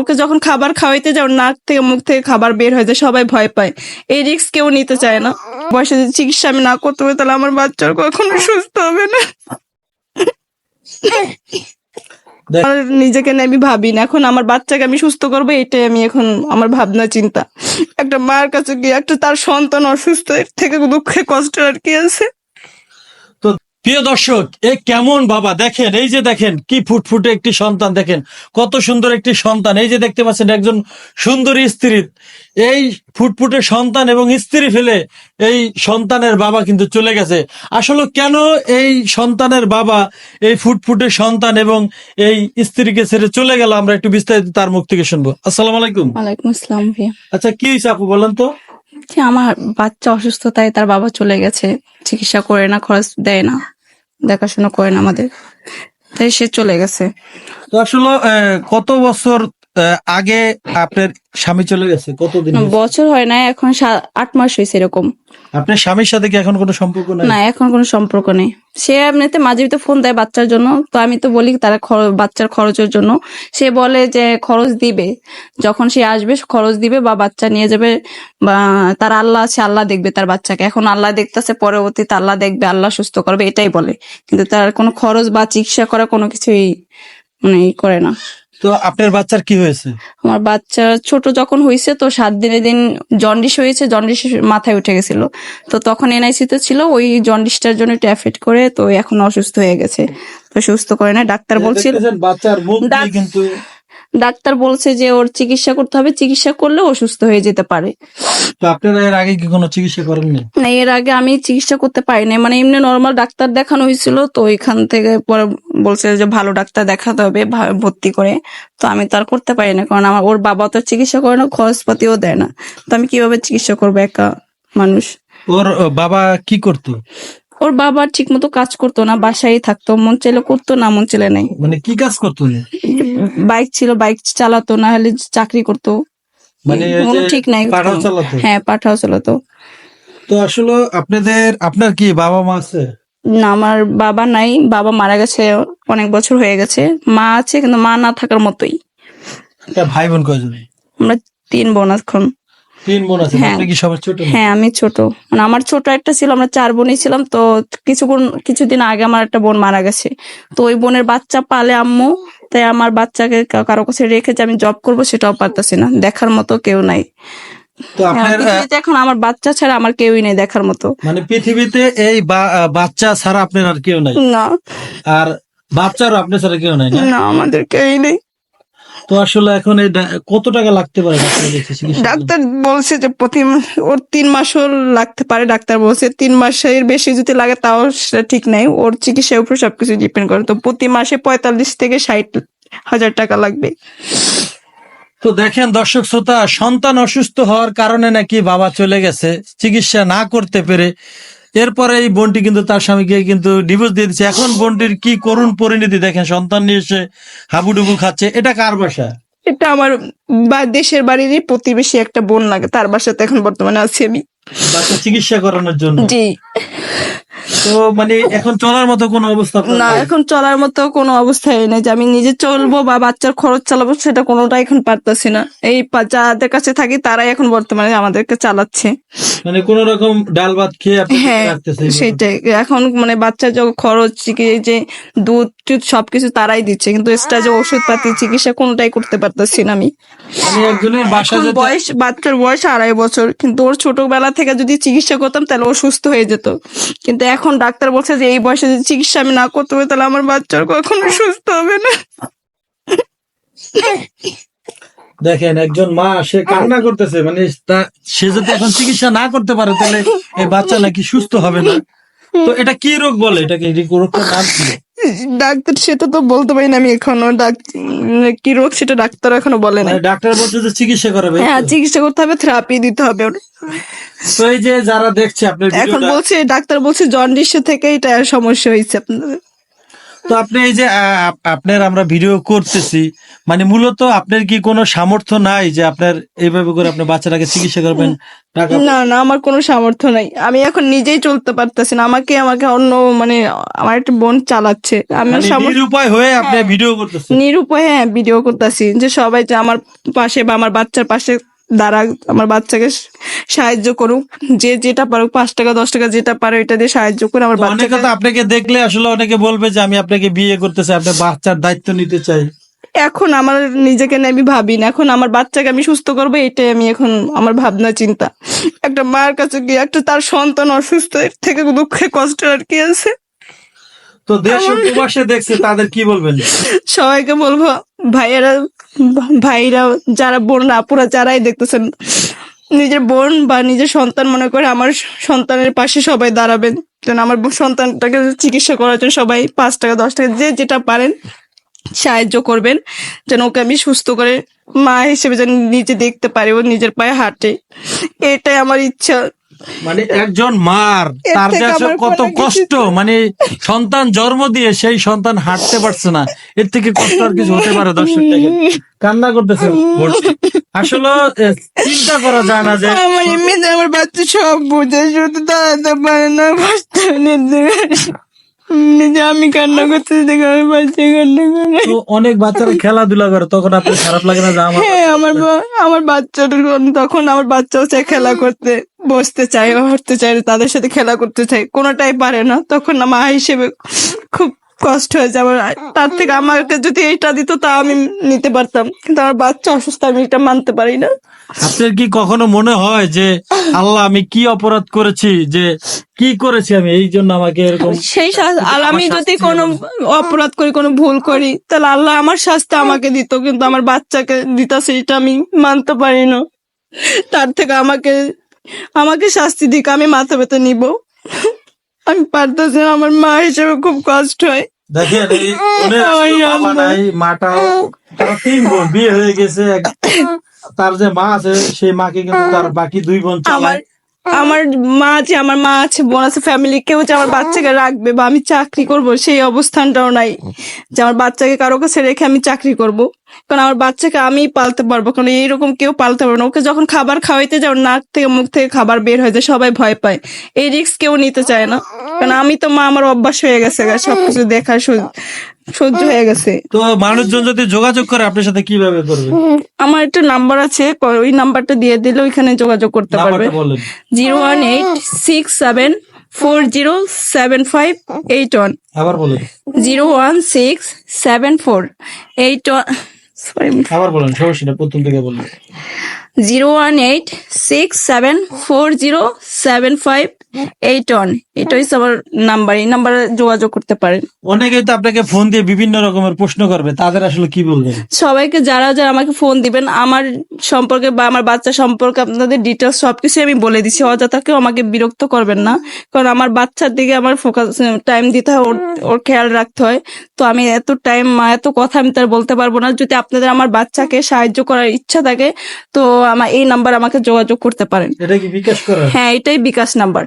ওকে যখন খাবার খাওয়াইতে যাও নাক থেকে মুখ থেকে খাবার বের হয়ে যায় সবাই ভয় পায়। এই রিস্ক কেউ নিতে চায় না। বয়সে যদি চিকিৎসা আমি না করতে পারি তাহলে আমার বাচ্চার কখনো সুস্থ হবে না। নিজেকে আমি ভাবি না। এখন আমার বাচ্চাকে আমি সুস্থ করব এটাই আমি এখন আমার ভাবনা চিন্তা। একটা মার কাছে গিয়ে একটা তার সন্তান অসুস্থ এর থেকে দুঃখে কষ্ট আর কি আছে? প্রিয় দর্শক এ কেমন বাবা? দেখেন এই যে দেখেন কি ফুটফুটে একটি সন্তান দেখেন কত সুন্দর একটি সন্তান। এই যে দেখতে পাচ্ছেন একজন সুন্দরী স্ত্রী। এই ফুটফুটে সন্তান এবং স্ত্রী ফেলে এই সন্তানের বাবা কিন্তু চলে গেছে। আসলে কেন এই সন্তানের বাবা এই ফুটফুটে সন্তান এবং এই স্ত্রীকে ছেড়ে চলে গেল? আমরা একটু বিস্তারিত তার মুখ থেকে শুনব। আসসালামু আলাইকুম। ওয়ালাইকুম আসসালাম আচ্ছা কি হয়েছে আপু বলেন তো। যে আমার বাচ্চা অসুস্থতায় তার বাবা চলে গেছে। চিকিৎসা করে না, খরচ দেয় না, দেখাশোনা করে না আমাদের। তাই সে চলে গেছে। তো আসলে কত বছর আগে আপনার স্বামী চলে গেছে কতদিন বছর হয় না এখন আট মাস হয়েছে এরকম। আপনার স্বামীর সাথে কি এখন কোনো সম্পর্ক নাই? না এখন কোনো সম্পর্ক নেই। সে এমনিতে মাঝে তো ফোন দেয় বাচ্চার জন্য তো আমি তো বলি তারা বাচ্চার খরচের জন্য। সে বলে যে খরচ দিবে যখন সে আসবে খরচ দিবে বা বাচ্চা নিয়ে যাবে বা তার আল্লাহ আছে আল্লাহ দেখবে তার বাচ্চাকে। এখন আল্লাহ দেখতেছে পরবর্তীতে আল্লাহ দেখবে আল্লাহ সুস্থ করবে এটাই বলে। কিন্তু তার কোনো খরচ বা চিকিৎসা করা কোনো কিছুই মানে করে না। তো আপনার বাচ্চার কি হয়েছে? আমার বাচ্চা ছোট যখন হয়েছে তো সাত দিনের দিন জন্ডিস হয়েছে জন্ডিস মাথায় উঠে গেছিল। তো তখন এনআইসি তে ছিল ওই জন্ডিসটার জন্য ট্যাফেট এফেক্ট করে তো এখন অসুস্থ হয়ে গেছে। তো সুস্থ করে না ডাক্তার বলছিল বাচ্চার মুখ কিন্তু ডাক্তার বলছে যে ওর চিকিৎসা করতে হবে চিকিৎসা করলে অসুস্থ হয়ে যেতে পারে। তো আপনারা এর আগে কি কোনো চিকিৎসা করেননি? না এর আগে আমি চিকিৎসা করতে পারি পারিনি। মানে এমনি নর্মাল ডাক্তার দেখানো হয়েছিল তো ওইখান থেকে পরে বলছে যে ভালো ডাক্তার দেখাতে হবে ভা- ভর্তি করে। তো আমি তো আর করতে পারি না কারণ আমার ওর বাবা তো আর চিকিৎসা করে না খরচপাতিও দেয় না। তো আমি কীভাবে চিকিৎসা করব একা মানুষ? ওর আহ, বাবা কি করতো? ওর বাবা ঠিক মতো কাজ করতো না বাসায় থাকতো মন চাইলে করতো না মন চাইলে নাই। মানে কি কাজ করতো বাইক ছিল বাইক চালাতো না হলে চাকরি করতো। মানে ঠিক নাই। হ্যাঁ পাঠাও চালাতো। তো আসলে আপনাদের আপনার কি বাবা মা আছে? না আমার বাবা নাই বাবা মারা গেছে অনেক বছর হয়ে গেছে। মা আছে কিন্তু মা না থাকার মতোই। ভাই বোন কয়জন? আমরা তিন বোন এখন। তিন বোন আছে হ্যাঁ। আপনি কি সবার ছোট হ্যাঁ আমি ছোট। মানে আমার ছোট একটা ছিল আমরা চার বোনই ছিলাম তো কিছুক্ষণ কিছুদিন আগে আমার একটা বোন মারা গেছে। তো ওই বোনের বাচ্চা পালে আম্মু তাই আমার বাচ্চাকে কারও কাছে রেখে যে আমি জব করব সেটাও পারতাছি না দেখার মতো কেউ নাই। তো হ্যাঁ, আপনার পৃথিবীতে এখন আমার বাচ্চা ছাড়া আমার কেউই নেই দেখার মতো। মানে পৃথিবীতে এই বাচ্চা ছাড়া আপনার আর কেউ নাই? না। আর বাচ্চারও আপনার ছাড়া কেউ নাই না আমাদের কেউই নেই। তো আসলে এখন কত টাকা লাগতে পারে ডাক্তার বলছে যে প্রতি ওর তিন মাসও লাগতে পারে ডাক্তার বলছে। তিন মাসের বেশি যদি লাগে তাও সেটা ঠিক নাই। ওর চিকিৎসার উপর সবকিছু ডিপেন্ড করে। তো প্রতি মাসে পঁয়তাল্লিশ থেকে ষাট হাজার টাকা লাগবে। তো দেখেন দর্শক শ্রোতা সন্তান অসুস্থ হওয়ার কারণে নাকি বাবা চলে গেছে। চিকিৎসা না করতে পেরে এরপরে এই বোনটি কিন্তু তার স্বামীকে কিন্তু ডিভোর্স দিয়ে দিচ্ছে। এখন বোনটির কি করুণ পরিণতি দেখেন সন্তান নিয়ে এসে হাবুডুবু খাচ্ছে। এটা কার বাসা? এটা আমার বা দেশের বাড়িরই প্রতিবেশী একটা বোন লাগে তার বাসাতে এখন বর্তমানে আছি আমি। বাচ্চা চিকিৎসা করানোর জন্য? জি। তো মানে এখন চলার মতো কোনো অবস্থা না এখন চলার মতো কোনো অবস্থায় নেই যে আমি নিজে চলবো বা বাচ্চার খরচ চালাবো সেটা এখন পারতাছি না। এই যাদের কাছে থাকি তারাই এখন বর্তমানে আমাদেরকে চালাচ্ছে। মানে কোন রকম ডাল ভাত খেয়ে হ্যাঁ সেটাই। এখন মানে বাচ্চার খরচ যে দুধ টুধ সবকিছু তারাই দিচ্ছে কিন্তু এক্সট্রা যে ওষুধ পাতি চিকিৎসা কোনোটাই করতে পারতেছি না আমি। আমি একজনের বাসা বয়স বাচ্চার বয়স আড়াই বছর কিন্তু ওর ছোটবেলা থেকে যদি চিকিৎসা করতাম তাহলে ও সুস্থ হয়ে যেত। কিন্তু এখন ডাক্তার বলছে যে, এই বয়সে যদি চিকিৎসা আমি না করতে পারি, তাহলে আমার বাচ্চার কখনো সুস্থ হবে না। দেখেন, একজন মা, সে কান্না করতেছে মানে সে যদি এখন চিকিৎসা না করতে পারে, তাহলে এই বাচ্চা নাকি সুস্থ হবে না। তো এটা কি রোগ বলে? এটাকে রোগটা নাম কি? ডাক্তার সেটা তো বলতে পারি না আমি এখনও ডাক- কি রোগ সেটা ডাক্তার এখনও বলে না মানে ডাক্তার বলছে যে চিকিৎসা করাবে হ্যাঁ চিকিৎসা করতে হবে থেরাপি দিতে হবে। তো এই যে যারা দেখছে আপনার এখন বলছে ডাক্তার বলছে জন্ডিস থেকে এটা সমস্যা হয়েছে আপনাদের। তো আপনি এই যে আপনার আমরা ভিডিও করতেছি মানে মূলত আপনার কি কোনো সামর্থ্য নাই যে আপনার এইভাবে করে আপনি বাচ্চাটাকে চিকিৎসা করবেন? না না আমার কোনো সামর্থ্য নাই। আমি এখন নিজেই চলতে পারতেছি না। আমাকে আমাকে অন্য মানে আমার একটা বোন চালাচ্ছে। আমি মানে নিরুপায় হয়ে আপনি ভিডিও করতেছেন? নিরুপায় হ্যাঁ ভিডিও করতেছি। যে সবাই যে আমার পাশে বা আমার বাচ্চার পাশে দাঁড়া আমার বাচ্চাকে সাহায্য করুক। যে যেটা পারুক পাঁচ টাকা দশ টাকা যেটা পারো এটা দিয়ে সাহায্য করে আমার বাচ্চাকে তো আপনাকে দেখলে আসলে অনেকে বলবে যে আমি আপনাকে বিয়ে করতে চাই আপনার বাচ্চার দায়িত্ব নিতে চাই। এখন আমার নিজেকে নিয়ে আমি ভাবি না। এখন আমার বাচ্চাকে আমি সুস্থ করব এটাই আমি এখন আমার ভাবনা চিন্তা। একটা মার কাছে গিয়ে একটা তার সন্তান অসুস্থ এর থেকে দুঃখে কষ্ট আর কি আছে? তো দেশ ও দেখছে, তাদের কি বলবেন? সবাইকে বলব, ভাইয়েরা, ভাইরা যারা বোন, আপুরা যারাই দেখতেছেন, নিজের বোন বা নিজের সন্তান মনে করে আমার সন্তানের পাশে সবাই দাঁড়াবেন। যেন আমার সন্তানটাকে চিকিৎসা করার জন্য সবাই পাঁচ টাকা, দশ টাকা, যে যেটা পারেন সাহায্য করবেন, যেন ওকে আমি সুস্থ করে মা হিসেবে যেন নিজে দেখতে পারি ও নিজের পায়ে হাঁটে। এটাই আমার ইচ্ছা। মানে একজন মার তার কত কষ্ট মানে সন্তান জন্ম দিয়ে সেই সন্তান হাঁটতে পারছে না। এর থেকে কষ্ট আর কিছু হতে পারে দর্শক কান্না করতেছে আসলে চিন্তা করা যায় না যে আমার বাচ্চা সব বুঝে শুধু দাঁড়াতে পারে না নিজে আমি কান্না করতে দেখে আমার বাচ্চা কান্না করে। তো অনেক বাচ্চারা খেলাধুলা করে তখন আপনার খারাপ লাগে না যে আমার হ্যাঁ আমার বা- আমার বাচ্চাটা তখন আমার বাচ্চাও চায় খেলা করতে বসতে চায় হাঁটতে চায় তাদের সাথে খেলা করতে চায় কোনোটাই পারে না। তখন না মা হিসেবে খুব কষ্ট হয়ে যাবে। তার থেকে আমাকে যদি এটা দিত তা আমি নিতে পারতাম। কিন্তু আমার বাচ্চা অসুস্থ আমি এটা মানতে পারি না। আপনার কি কখনো মনে হয় যে আল্লাহ আমি কি অপরাধ করেছি? যে কি করেছি আমি? এই জন্য আমাকে এরকম সেই শাস- আর আমি যদি কোনো অপরাধ করি কোনো ভুল করি তাহলে আল্লাহ আমার শাস্তি আমাকে দিত। কিন্তু আমার বাচ্চাকে দিত সেটা আমি মানতে পারি না। তার থেকে আমাকে আমাকে শাস্তি দিক আমি মাথা ব্যথা নিব। আমি পারতেছি আমার মা হিসেবে খুব কষ্ট হয়। দেখেন এই মাটাও তিন বোন বিয়ে হয়ে গেছে তার যে মা আছে সেই মাকে কিন্তু তার বাকি দুই বোন চালায়। আমার মা আছে, আমার মা আছে, বোন আছে ফ্যামিলি কেউ যে আমার বাচ্চাকে রাখবে বা আমি চাকরি করব, সেই অবস্থানটাও নাই। যে আমার বাচ্চাকে কারও কাছে রেখে আমি চাকরি করব। কারণ আমার বাচ্চাকে আমি পালতে পারব, কারণ এইরকম কেউ পালতে পারবে না। ওকে যখন খাবার খাওয়াইতে যাও নাক থেকে, মুখ থেকে খাবার বের হয়ে যায়, সবাই ভয় পায়। এই রিস্ক কেউ নিতে চায় না। কারণ আমি তো মা, আমার অভ্যাস হয়ে গেছে সবকিছু দেখা সহ্য- হয়ে গেছে। তো মানুষজন যদি যোগাযোগ করে আপনার সাথে কীভাবে করবে? আমার একটা নাম্বার আছে ওই নাম্বারটা দিয়ে দিলে ওইখানে যোগাযোগ করতে পারবে। Zero one eight six seven four zero seven five eight one আবার বলেন। Zero one six seven four eight one আবার বলেন সমস্যা প্রথম থেকে বলেন। Zero one eight six seven four zero seven five eight one. এটা হচ্ছে আমার নাম্বার এই নাম্বারে যোগাযোগ করতে পারেন। অনেকেই তো আপনাকে ফোন দিয়ে বিভিন্ন রকমের প্রশ্ন করবে তাদের আসলে কি বলবেন? সবাইকে যারা যারা আমাকে ফোন দিবেন আমার সম্পর্কে বা আমার বাচ্চা সম্পর্কে আপনাদের ডিটেলস সবকিছু আমি বলে দিচ্ছি অযথা কেউ আমাকে বিরক্ত করবেন না কারণ আমার বাচ্চার দিকে আমার ফোকাস টাইম দিতে হয় ওর ওর খেয়াল রাখতে হয়। তো আমি এত টাইম এত কথা আমি তার বলতে পারব না। যদি আপনাদের আমার বাচ্চাকে সাহায্য করার ইচ্ছা থাকে তো আমার এই নাম্বার আমাকে যোগাযোগ করতে পারেন। এটা কি বিকাশ করার? হ্যাঁ এটাই বিকাশ নাম্বার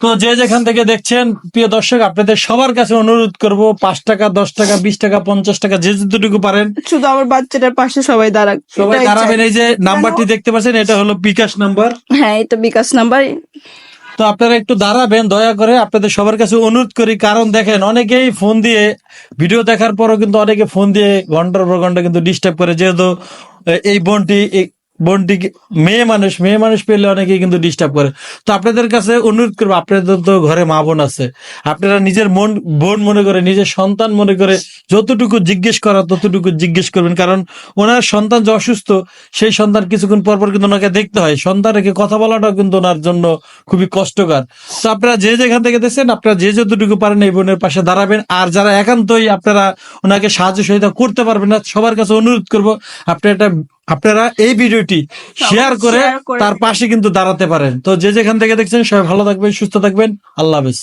তো যে যেখান থেকে দেখছেন প্রিয় দর্শক আপনাদের সবার কাছে অনুরোধ করব পাঁচ টাকা দশ টাকা বিশ টাকা পঞ্চাশ টাকা যে যতটুকু পারেন। শুধু আমার বাচ্চাটার পাশে সবাই দাঁড়াক। সবাই দাঁড়াবেন এই যে নাম্বারটি দেখতে পাচ্ছেন এটা হলো বিকাশ নাম্বার হ্যাঁ এটা বিকাশ নাম্বার তো আপনারা একটু দাঁড়াবেন দয়া করে আপনাদের সবার কাছে অনুরোধ করি কারণ দেখেন অনেকেই ফোন দিয়ে ভিডিও দেখার পরও কিন্তু অনেকে ফোন দিয়ে ঘণ্টার পর ঘণ্টা কিন্তু ডিস্টার্ব করে যেহেতু এই বোনটি এই বোনটি মেয়ে মানুষ মেয়ে মানুষ পেলে অনেকেই কিন্তু ডিস্টার্ব করে। তো আপনাদের কাছে অনুরোধ করব, আপনাদের তো ঘরে মা বোন আছে। আপনারা নিজের মন, বোন মনে করে, নিজের সন্তান মনে করে যতটুকু জিজ্ঞেস করা, ততটুকু জিজ্ঞেস করবেন। কারণ ওনার সন্তান যে অসুস্থ, সেই সন্তান কিছুক্ষণ পর পর কিন্তু ওনাকে দেখতে হয়। সন্তান রেখে কথা বলাটাও কিন্তু ওনার জন্য খুবই কষ্টকর। তো আপনারা যে যেখান থেকে দেখছেন, আপনারা যে যতটুকু পারেন এই বোনের পাশে দাঁড়াবেন। আর যারা একান্তই আপনারা ওনাকে সাহায্য সহায়তা করতে পারবেন না, সবার কাছে অনুরোধ করব, আপনারা এটা আপনারা এই ভিডিওটি শেয়ার করে তার পাশে কিন্তু দাঁড়াতে পারেন। তো যে যেখান থেকে দেখছেন সবাই ভালো থাকবেন সুস্থ থাকবেন। আল্লাহ হাফেজ।